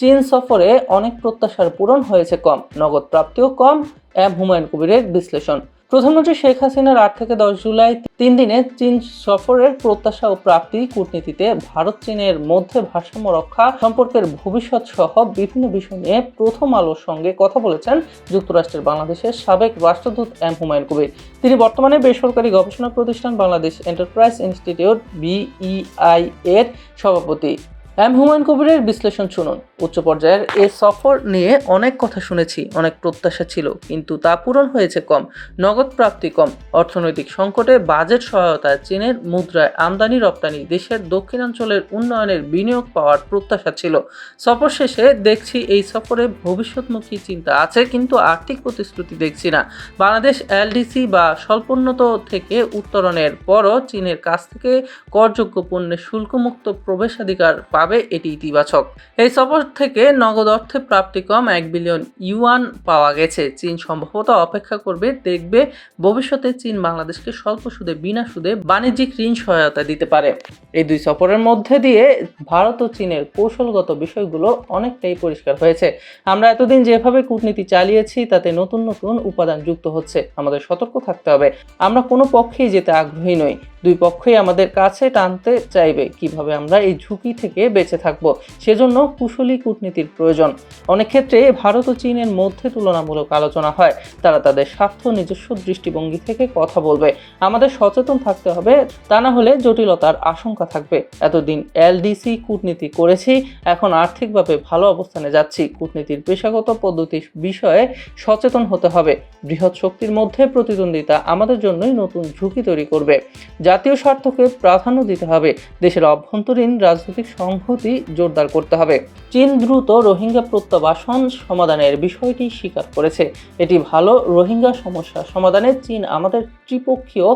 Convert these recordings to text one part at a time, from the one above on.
চীন সফরে অনেক প্রত্যাশার পূরণ হয়েছে কম, নগদ প্রাপ্তিও কম এম হুমায়ুন কবিরের বিশ্লেষণ। প্রধানমন্ত্রী শেখ হাসিনার আট থেকে দশ জুলাই তিন দিনে চীন সফরের প্রত্যাশা ও প্রাপ্তি কূটনীতিতে ভারত চীনের মধ্যে ভারসাম্য রক্ষা, সম্পর্কের ভবিষ্যৎ সহ বিভিন্ন বিষয় নিয়ে প্রথম আলোর সঙ্গে কথা বলেছেন যুক্তরাষ্ট্রের বাংলাদেশের সাবেক রাষ্ট্রদূত এম হুমায়ুন কবির। তিনি বর্তমানে বেসরকারি গবেষণা প্রতিষ্ঠান বাংলাদেশ এন্টারপ্রাইজ ইনস্টিটিউট বিইআই এর সভাপতি। এম হুমায়ুন কবিরের বিশ্লেষণ শুনুন। উচ্চ পর্যায়ের এ সফর নিয়ে অনেক কথা শুনেছি, অনেক প্রত্যাশা ছিল, কিন্তু তা পূরণ হয়েছে কম। নগদ প্রাপ্তি কম। অর্থনৈতিক সংকটে বাজেট সহায়তায় চীনের মুদ্রায় আমদানি রপ্তানি, দেশের দক্ষিণাঞ্চলের উন্নয়নের বিনিয়োগ পাওয়ার প্রত্যাশা ছিল। সফর শেষে দেখছি এই সফরে ভবিষ্যৎমুখী চিন্তা আছে, কিন্তু আর্থিক প্রতিশ্রুতি দেখছি না। বাংলাদেশ এলডিসি বা স্বল্পোন্নত থেকে উত্তরণের পরও চীনের কাছ থেকে করযোগ্য পণ্যের শুল্কমুক্ত প্রবেশাধিকার পাবে এটি ইতিবাচক। এই সফর থেকে নগদ অর্থে প্রাপ্তি কম এক বিলিয়ন ইউয়ান পাওয়া গেছে। চীন সম্ভবত অপেক্ষা করবে, দেখবে ভবিষ্যতে চীন বাংলাদেশকে স্বল্প সুদে, বিনা সুদে বাণিজ্যিক ঋণ সহায়তা দিতে পারে। এই দুই সফরের মধ্যে দিয়ে ভারত ও চীনের কৌশলগত বিষয়গুলো অনেকটাই পরিষ্কার হয়েছে। আমরা এতদিন যেভাবে কূটনীতি চালিয়েছি, তাতে নতুন নতুন উপাদান যুক্ত হচ্ছে। আমাদের সতর্ক থাকতে হবে। আমরা কোনো পক্ষেই যেতে আগ্রহী নই। দুই পক্ষই আমাদের কাছে টানতে চাইবে। কীভাবে আমরা এই ঝুঁকি থেকে বেঁচে থাকব, সেজন্য কুশলী কূটনীতির প্রয়োজন। অনেক ক্ষেত্রে ভারত ও চীনের মধ্যে তুলনামূলক আলোচনা হয়। তারা তাদের স্বার্থ নিজস্ব দৃষ্টিভঙ্গি থেকে কথা বলবে। আমাদের সচেতন থাকতে হবে, তা না হলে জটিলতার আশঙ্কা থাকবে। এতদিন এলডিসি কূটনীতি করেছি, এখন আর্থিকভাবে ভালো অবস্থানে যাচ্ছি। কূটনীতির পেশাগত পদ্ধতি বিষয়ে সচেতন হতে হবে। বৃহৎ শক্তির মধ্যে প্রতিদ্বন্দ্বিতা আমাদের জন্যই নতুন ঝুঁকি তৈরি করবে। জাতীয় স্বার্থকে প্রাধান্য দিতে হবে। দেশের অভ্যন্তরীণ রাজনৈতিক সংহতি জোরদার করতে হবে। চীন দ্রুত রোহিঙ্গা প্রত্যাবাসন সমাধানের বিষয়টি স্বীকার করেছে। এটি ভালো রোহিঙ্গা সমস্যা সমাধানে চীন আমাদের ত্রিপক্ষীয়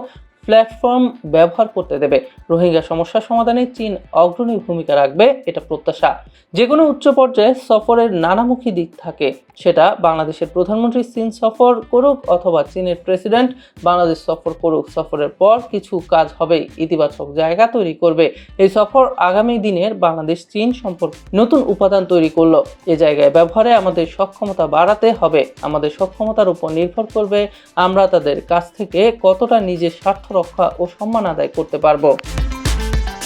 প্ল্যাটফর্ম ব্যবহার করতে দেবে। রোহিঙ্গা সমস্যা সমাধানে চীন অগ্রণী ভূমিকা রাখবে, এটা প্রত্যাশা। যে কোনো উচ্চ পর্যায়ে সফরের নানামুখী দিক থাকে, সেটা বাংলাদেশের প্রধানমন্ত্রী চীন সফর করুক অথবা চীনের প্রেসিডেন্ট বাংলাদেশ সফর করুক, সফরের পর কিছু কাজ হবে, ইতিবাচক জায়গা তৈরি করবে। এই সফর আগামী দিনের বাংলাদেশ চীন সম্পর্ক নতুন উপাদান তৈরি করল। এ জায়গায় ব্যবহারে আমাদের সক্ষমতা বাড়াতে হবে, আমাদের সক্ষমতার উপর নির্ভর করবে আমরা তাদের কাছ থেকে কতটা নিজের স্বার্থ রক্ষা ও সম্মান আদায় করতে পারব।